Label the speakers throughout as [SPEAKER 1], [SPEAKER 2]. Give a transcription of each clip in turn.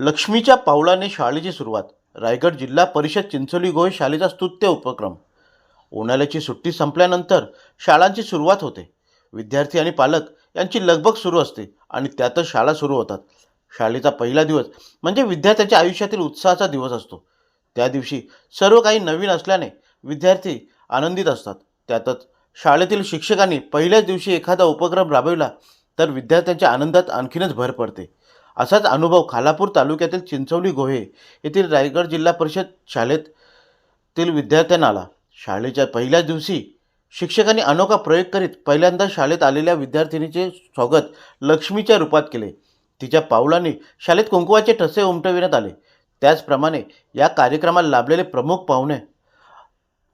[SPEAKER 1] लक्ष्मीच्या पावलाने शाळेची सुरुवात. रायगड जिल्हा परिषद चिंचोली गोय शाळेचा स्तुत्य उपक्रम. उन्हाळ्याची सुट्टी संपल्यानंतर शाळांची सुरुवात होते. विद्यार्थी आणि पालक यांची लगबग सुरू असते आणि त्यातच शाळा सुरू होतात. शाळेचा पहिला दिवस म्हणजे विद्यार्थ्यांच्या आयुष्यातील उत्साहाचा दिवस असतो. त्या दिवशी सर्व काही नवीन असल्याने विद्यार्थी आनंदित असतात. त्यातच शाळेतील शिक्षकांनी पहिल्याच दिवशी एखादा उपक्रम राबविला तर विद्यार्थ्यांच्या आनंदात आणखीनच भर पडते. असाच अनुभव खालापूर तालुक्यातील चिंचवली गोहे येथील रायगड जिल्हा परिषद शाळेतील विद्यार्थ्यांना आला शाळेच्या पहिल्याच दिवशी शिक्षकांनी अनोखा प्रयोग करीत पहिल्यांदा शाळेत आलेल्या विद्यार्थिनीचे स्वागत लक्ष्मीच्या रूपात केले. तिच्या पावलांनी शाळेत कुंकुवाचे ठसे उमटविण्यात आले. त्याचप्रमाणे या कार्यक्रमाला लाभलेले प्रमुख पाहुणे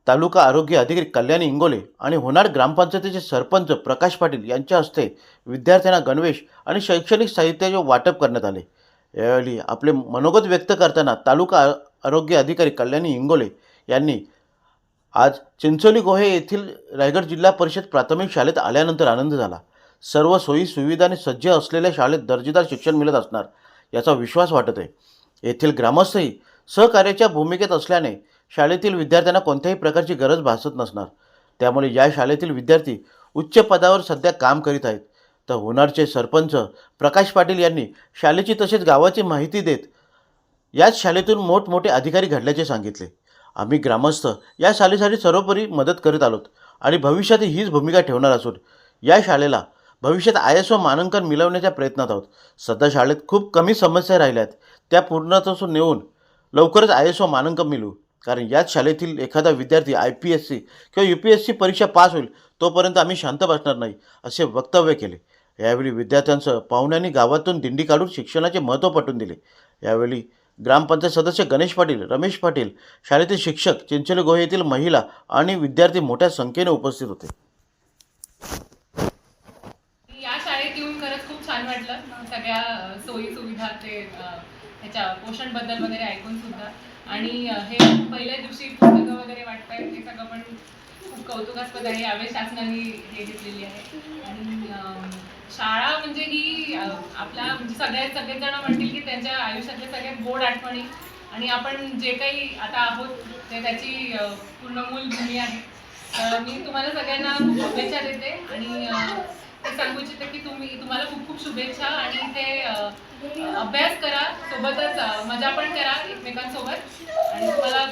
[SPEAKER 1] तालुका आरोग्य अधिकारी कल्याणी इंगोले आणि होणार ग्रामपंचायतीचे सरपंच प्रकाश पाटील यांच्या हस्ते विद्यार्थ्यांना गणवेश आणि शैक्षणिक साहित्याचे वाटप करण्यात आले. यावेळी आपले मनोगत व्यक्त करताना तालुका आरोग्य अधिकारी कल्याणी इंगोले यांनी आज चिंचोली गोहे येथील रायगड जिल्हा परिषद प्राथमिक शाळेत आल्यानंतर आनंद झाला. सर्व सोयी सुविधाने सज्ज असलेल्या शाळेत दर्जेदार शिक्षण मिळत असणार याचा विश्वास वाटत आहे. येथील ग्रामस्थही सहकार्याच्या भूमिकेत असल्याने शाळेतील विद्यार्थ्यांना कोणत्याही प्रकारची गरज भासत नसणार. त्यामुळे या शाळेतील विद्यार्थी उच्च पदावर सध्या काम करीत आहेत. तर होणारचे सरपंच प्रकाश पाटील यांनी शाळेची तसेच गावाची माहिती देत याच शाळेतून मोठमोठे अधिकारी घडल्याचे सांगितले. आम्ही ग्रामस्थ या शाळेसाठी सर्वोपरी मदत करीत आलोत आणि भविष्यात हीच भूमिका ठेवणार असून या शाळेला भविष्यात आय एस ओ मानांकन मिळवण्याच्या प्रयत्नात आहोत. सध्या शाळेत खूप कमी समस्या राहिल्या आहेत. त्या पूर्णत्वासून नेऊन लवकरच आय एस ओ मानांकन मिळू. कारण याच शाळेतील एखादा विद्यार्थी आय पी एस सी किंवा यू पी एस सी परीक्षा पास होईल तोपर्यंत आम्ही शांत बसणार नाही असे वक्तव्य केले. यावेळी विद्यार्थ्यांसह पाहुण्यांनी गावातून दिंडी काढून शिक्षणाचे महत्त्व पटवून दिले. यावेळी ग्रामपंचायत सदस्य गणेश पाटील रमेश पाटील शाळेतील शिक्षक चिंचोली गोहे येथील महिला आणि विद्यार्थी मोठ्या संख्येने उपस्थित होते.
[SPEAKER 2] या शाळेत येऊन खरंच खूप छान वाटलं. सगळ्या सोयी सुविधा ते ह्याच्या पोषणबद्दल वगैरे ऐकून सुद्धा. आणि हे पहिल्या दिवशी पुस्तकं वगैरे वाटत आहेत हे सगळं पण खूप कौतुकास्पद आहे. यावेळी शासनाने हे घेतलेली आहे. आणि शाळा म्हणजे ही आपला आपल्या म्हणजे सगळ्या सगळेजण म्हणतील की त्यांच्या आयुष्यातल्या सगळ्यात गोड आठवणी. आणि आपण जे काही आता आहोत ते त्याची पूर्ण पूर्ण मूलभूमी आहे. तर मी तुम्हाला सगळ्यांना खूप शुभेच्छा देते आणि अ, हे सांगू इच्छिते की तुम्ही तुम्हाला खूप खूप शुभेच्छा आणि ते अभ्यास करा सोबतच मजा पण करा एकमेकांसोबत. आणि तुम्हाला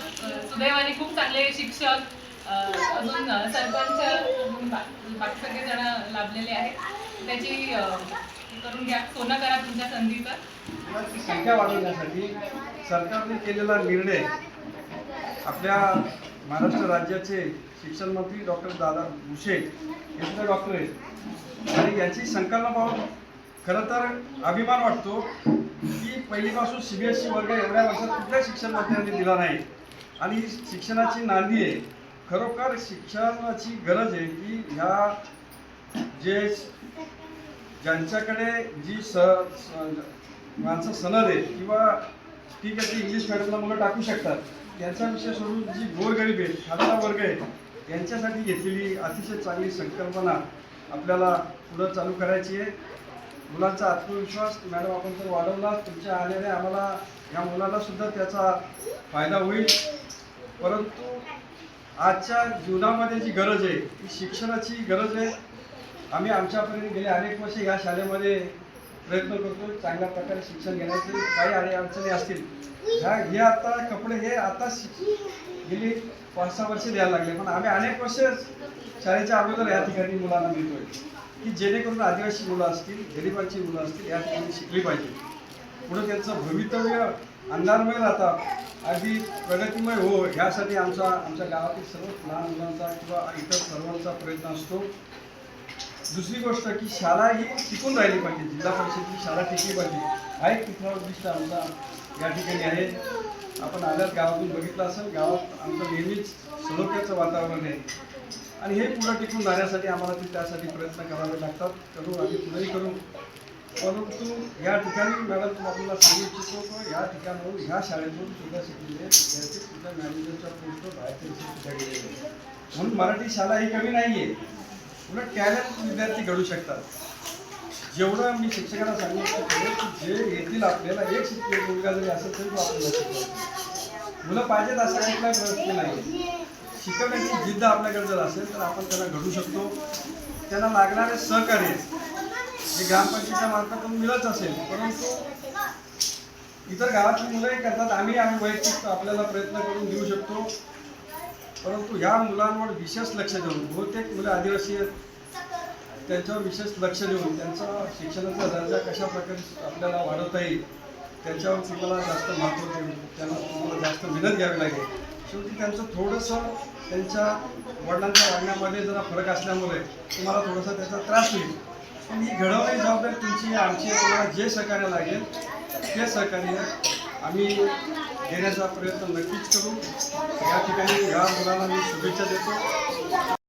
[SPEAKER 2] सुदैवाने खूप चांगले शिक्षक अजून सरपंच बाकी सगळे जण लाभलेले आहेत. त्याची करून घ्या. सोनं करा तुमच्या संधीचं.
[SPEAKER 3] संख्या वाढवण्यासाठी सरकारने केलेला निर्णय आपल्या महाराष्ट्र राज्याचे शिक्षण मंत्री डॉक्टर दादा भुसे हे सुद्धा डॉक्टर आहेत. आणि याची संकल्पना पाहून खरं तर अभिमान वाटतो की पहिलीपासून सी बी एस सी वर्ग एवढ्या वर्षात कुठल्या शिक्षण मंत्र्यांनी दिला नाही. आणि शिक्षणाची नांदी आहे. खरोखर शिक्षणाची गरज आहे की ह्या जे ज्यांच्याकडे जी स माणसं सनद आहे किंवा ठीक आहे ती इंग्लिश मिडियमला मुलं टाकू शकतात. त्यांचा विषय सोडून जी गोरगरीब आहे खालचा वर्ग आहे त्यांच्यासाठी घेतलेली अतिशय चांगली संकल्पना आपल्याला पुढं चालू करायची आहे. मुलांचा आत्मविश्वास मॅडम आपण जर वाढवला तुमच्या आल्याने आम्हाला या मुलाला सुद्धा त्याचा फायदा होईल. परंतु आजच्या जीवनामध्ये जी गरज आहे ती शिक्षणाची गरज आहे. आम्ही आमच्यापर्यंत गेले अनेक वर्ष या शाळेमध्ये प्रयत्न करतो चांगल्या प्रकारे शिक्षण घेण्याचे. काही आणि अडचणी असतील. ह्या हे आता कपडे हे आता शि- गेली पाच सहा वर्ष द्यायला लागले. पण आम्ही अनेक वर्ष शाळेच्या अगोदर या ठिकाणी मुलांना मिळतोय. की जेणेकरून आदिवासी मुलं असतील गरिबाची मुलं असतील या ठिकाणी शिकली पाहिजे. पुढे त्यांचं भवितव्य अंधारमय राहतात अगदी प्रगतिमय हो ह्यासाठी आमचा आमच्या गावातील सर्व लहान मुलांचा किंवा इतर सर्वांचा प्रयत्न असतो. दुसरी गोष्ट की शाळा ही टिकून राहिली पाहिजे. जिल्हा परिषदेची शाळा टिकली पाहिजे. हा एक उद्दिष्ट आमचा या ठिकाणी आहे. आपण आल्यात गावातून बघितलं असेल गावात आमचं नेहमीच सलोख्याचं वातावरण आहे. आणि हे पुढं टिकून राहण्यासाठी आम्हाला ते त्यासाठी प्रयत्न करावे लागतात. करू आम्ही पुढेही करू. परंतु या ठिकाणी मॅडम आपल्याला सांगू इच्छितो की या ठिकाणाहून ह्या शाळेतून सुद्धा शिकलेले विद्यार्थी सुद्धा मॅनेजरच्या पोस्टवर बाहेरच्या सुद्धा गेलेले म्हणून मराठी शाळा ही कमी नाही आहे उलट टॅलेंट विद्यार्थी घडू शकतात. जेवढं मी शिक्षकांना सांगू की जे येतील आपल्याला एक शिक्षक मुलगा जरी असेल तरी तो आपल्याला शिकवेल. मुलं पाहिजेत असा कुठलाही प्रश्न नाही. शिकवण्याची जिद्द आपल्याकडे जर असेल तर आपण त्यांना घडू शकतो. त्यांना लागणारे सहकार्य हे ग्रामपंचायतीच्या मार्फत मिळत असेल परंतु इतर गावातली मुलंही करतात. आम्ही आम्ही वैयक्तिक आपल्याला प्रयत्न करून देऊ शकतो. परंतु ह्या मुलांवर विशेष लक्ष देऊन बहुतेक मुलं आदिवासी आहेत त्यांच्यावर विशेष लक्ष देऊन त्यांचा शिक्षणाचा दर्जा कशा प्रकारे आपल्याला वाढवता येईल त्याच्यावर तुम्हाला जास्त महत्त्व देऊन त्यांना तुम्हाला जास्त मेहनत घ्यावी लागेल. शेवटी त्यांचं थोडंसं त्यांच्या वडिलांच्या वागण्यामध्ये जरा फरक असल्यामुळे तुम्हाला थोडासा त्याचा त्रास होईल. पण ही घडवण्याची जबाबदारी तुमची आमची तुम्हाला जे सहकार्य लागेल ते सहकार्य आम्ही देण्याचा प्रयत्न नक्कीच करू. या ठिकाणी या मुलांना मी शुभेच्छा देतो.